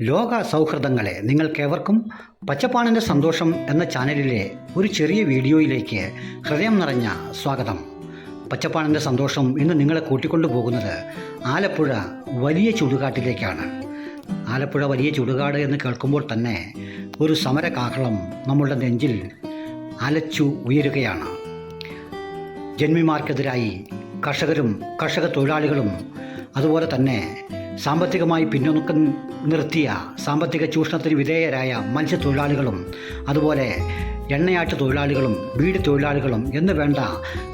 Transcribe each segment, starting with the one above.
ലോക സൗഹൃദങ്ങളെ നിങ്ങൾക്കേവർക്കും പച്ചപ്പാണിന്റെ സന്തോഷം എന്ന ചാനലിലെ ഒരു ചെറിയ വീഡിയോയിലേക്ക് ഹൃദയം നിറഞ്ഞ സ്വാഗതം. പച്ചപ്പാണിന്റെ സന്തോഷം ഇന്ന് നിങ്ങളെ കൂട്ടിക്കൊണ്ടു പോകുന്നത് ആലപ്പുഴ വലിയ ചുടുകാട്ടിലേക്കാണ്. ആലപ്പുഴ വലിയ ചുടുകാട് എന്ന് കേൾക്കുമ്പോൾ തന്നെ ഒരു സമര കാഹളം നമ്മളുടെ നെഞ്ചിൽ അലച്ചു ഉയരുകയാണ്. ജന്മിമാർക്കെതിരായി കർഷകരും കർഷക തൊഴിലാളികളും അതുപോലെ തന്നെ സാമ്പത്തികമായി പിന്നോക്കം നിർത്തിയ സാമ്പത്തിക ചൂഷണത്തിന് വിധേയരായ മത്സ്യത്തൊഴിലാളികളും അതുപോലെ എണ്ണയാട്ട് തൊഴിലാളികളും വീട് തൊഴിലാളികളും എന്ന് വേണ്ട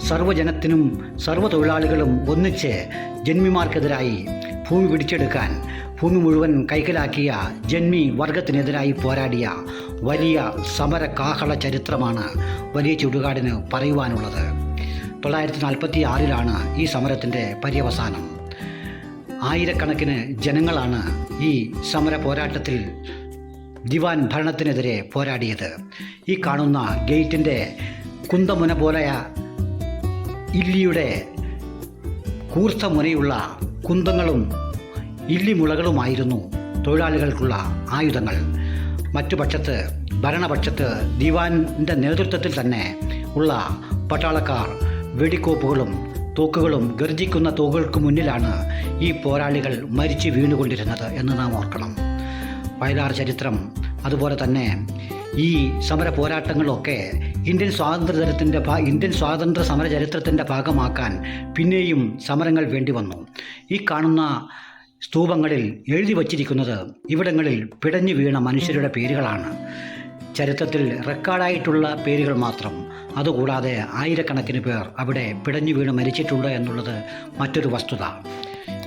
സർവജനത്തിനും സർവ തൊഴിലാളികളും ഒന്നിച്ച് ജന്മിമാർക്കെതിരായി ഭൂമി പിടിച്ചെടുക്കാൻ ഭൂമി മുഴുവൻ കൈക്കലാക്കിയ ജന്മി വർഗത്തിനെതിരായി പോരാടിയ വലിയ സമര കാഹള ചരിത്രമാണ് വലിയ ചുടുകാടിന് പറയുവാനുള്ളത്. തൊള്ളായിരത്തി നാൽപ്പത്തി ആറിലാണ് ഈ സമരത്തിന്റെ പര്യവസാനം. ആയിരക്കണക്കിന് ജനങ്ങളാണ് ഈ സമര പോരാട്ടത്തിൽ ദിവാൻ ഭരണത്തിനെതിരെ പോരാടിയത്. ഈ കാണുന്ന ഗേറ്റിന്റെ കുന്തമുന പോലെയ ഇല്ലിയുടെ കൂർത്ത മുനയുള്ള കുന്തങ്ങളും ഇല്ലിമുളകളുമായിരുന്നു തൊഴിലാളികൾക്കുള്ള ആയുധങ്ങൾ. മറ്റു പക്ഷത്ത് ഭരണപക്ഷത്ത് ദിവാന്റെ നേതൃത്വത്തിൽ തന്നെ ഉള്ള പട്ടാളക്കാർ വെടിക്കോപ്പുകളും തോക്കുകളും ഗർജിക്കുന്ന തൂക്കുകൾക്ക് മുന്നിലാണ് ഈ പോരാളികൾ മരിച്ചു വീണുകൊണ്ടിരുന്നത് എന്ന് നാം ഓർക്കണം. വയലാർ ചരിത്രം അതുപോലെ തന്നെ ഈ സമര പോരാട്ടങ്ങളൊക്കെ ഇന്ത്യൻ സ്വാതന്ത്ര്യതരത്തിന്റെ ഭാ ഇന്ത്യൻ സ്വാതന്ത്ര്യ സമര ചരിത്രത്തിന്റെ ഭാഗമാക്കാൻ പിന്നെയും സമരങ്ങൾ വേണ്ടി വന്നു. ഈ കാണുന്ന സ്തൂപങ്ങളിൽ എഴുതി വച്ചിരിക്കുന്നത് ഇവിടങ്ങളിൽ പിടഞ്ഞു വീണ മനുഷ്യരുടെ പേരുകളാണ്. ചരിത്രത്തിൽ റെക്കോർഡായിട്ടുള്ള പേരുകൾ മാത്രം. അതുകൂടാതെ ആയിരക്കണക്കിന് പേർ അവിടെ പിടഞ്ഞു വീണ് മരിച്ചിട്ടുണ്ട് എന്നുള്ളത് മറ്റൊരു വസ്തുത.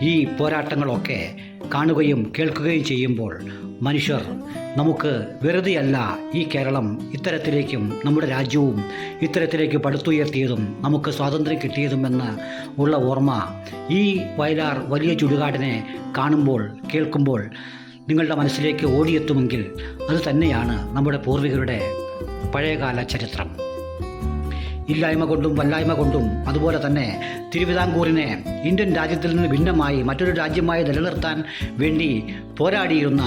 ഈ പോരാട്ടങ്ങളൊക്കെ കാണുകയും കേൾക്കുകയും ചെയ്യുമ്പോൾ മനുഷ്യർ നമുക്ക് വെറുതെയല്ല ഈ കേരളം ഇത്തരത്തിലേക്കും നമ്മുടെ രാജ്യവും ഇത്തരത്തിലേക്ക് പടുത്തുയർത്തിയതും നമുക്ക് സ്വാതന്ത്ര്യം കിട്ടിയതുമെന്ന് ഉള്ള ഓർമ്മ ഈ വയലാർ വലിയ ചുടുകാടിനെ കാണുമ്പോൾ കേൾക്കുമ്പോൾ നിങ്ങളുടെ മനസ്സിലേക്ക് ഓടിയെത്തുമെങ്കിൽ അത് തന്നെയാണ് നമ്മുടെ പൂർവികരുടെ പഴയകാല ചരിത്രം. ഇല്ലായ്മ കൊണ്ടും വല്ലായ്മ കൊണ്ടും അതുപോലെ തന്നെ തിരുവിതാംകൂറിനെ ഇന്ത്യൻ രാജ്യത്തിൽ നിന്ന് ഭിന്നമായി മറ്റൊരു രാജ്യമായി നിലനിർത്താൻ വേണ്ടി പോരാടിയിരുന്ന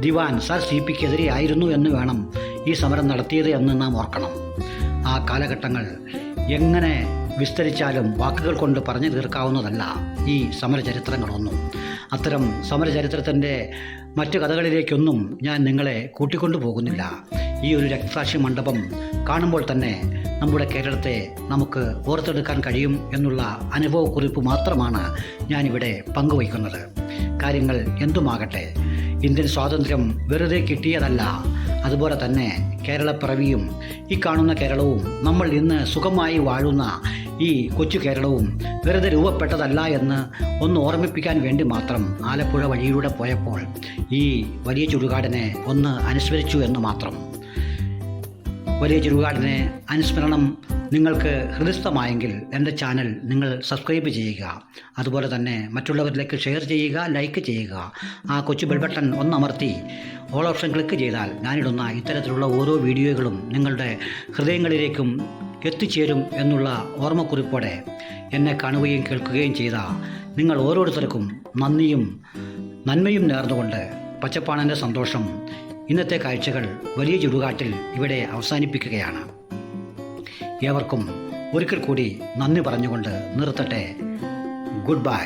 ദിവാൻ സർ സി പിക്കെതിരെയായിരുന്നു എന്ന് വേണം ഈ സമരം നടത്തിയത് എന്ന് നാം ഓർക്കണം. ആ കാലഘട്ടങ്ങൾ എങ്ങനെ വിസ്തരിച്ചാലും വാക്കുകൾ കൊണ്ട് പറഞ്ഞു തീർക്കാവുന്നതല്ല ഈ സമരചരിത്രങ്ങളൊന്നും. അത്തരം സമരചരിത്രത്തിന്റെ മറ്റു കഥകളിലേക്കൊന്നും ഞാൻ നിങ്ങളെ കൂട്ടിക്കൊണ്ടു പോകുന്നില്ല. ഈ ഒരു രക്തസാക്ഷി മണ്ഡപം കാണുമ്പോൾ തന്നെ നമ്മുടെ കേരളത്തെ നമുക്ക് ഓർത്തെടുക്കാൻ കഴിയും എന്നുള്ള അനുഭവക്കുറിപ്പ് മാത്രമാണ് ഞാനിവിടെ പങ്കുവയ്ക്കുന്നത്. കാര്യങ്ങൾ എന്തുമാകട്ടെ ഇന്ത്യൻ സ്വാതന്ത്ര്യം വെറുതെ കിട്ടിയതല്ല അതുപോലെ തന്നെ കേരളപ്പിറവിയും ഈ കാണുന്ന കേരളവും നമ്മൾ ഇന്ന് സുഖമായി വാഴുന്ന ഈ കൊച്ചു കേരളവും വെറുതെ രൂപപ്പെട്ടതല്ല എന്ന് ഒന്ന് ഓർമ്മിപ്പിക്കാൻ വേണ്ടി മാത്രം ആലപ്പുഴ വഴിയിലൂടെ പോയപ്പോൾ ഈ വലിയ ചുടുകാടിനെ ഒന്ന് അനുസ്മരിച്ചു എന്ന് മാത്രം. വലിയ ചുരുകാടിനെ അനുസ്മരണം നിങ്ങൾക്ക് ഹൃദയസ്ഥമായെങ്കിൽ എന്റെ ചാനൽ നിങ്ങൾ സബ്സ്ക്രൈബ് ചെയ്യുക. അതുപോലെ തന്നെ മറ്റുള്ളവരിലേക്ക് ഷെയർ ചെയ്യുക ലൈക്ക് ചെയ്യുക. ആ കൊച്ചു ബെൽബട്ടൺ ഒന്നമർത്തി ഓൾ ഓപ്ഷൻ ക്ലിക്ക് ചെയ്താൽ ഞാനിടുന്ന ഇത്തരത്തിലുള്ള ഓരോ വീഡിയോകളും നിങ്ങളുടെ ഹൃദയങ്ങളിലേക്കും എത്തിച്ചേരും എന്നുള്ള ഓർമ്മക്കുറിപ്പോടെ എന്നെ കാണുകയും കേൾക്കുകയും ചെയ്ത നിങ്ങൾ ഓരോരുത്തർക്കും നന്ദിയും നന്മയും നേർന്നുകൊണ്ട് പച്ചപ്പാണന്റെ സന്തോഷം ഇന്നത്തെ കാഴ്ചകൾ വലിയ ചുടുകാട്ടിൽ ഇവിടെ അവസാനിപ്പിക്കുകയാണ്. ഏവർക്കും ഒരിക്കൽ കൂടി നന്ദി പറഞ്ഞുകൊണ്ട് നിർത്തട്ടെ. Good bye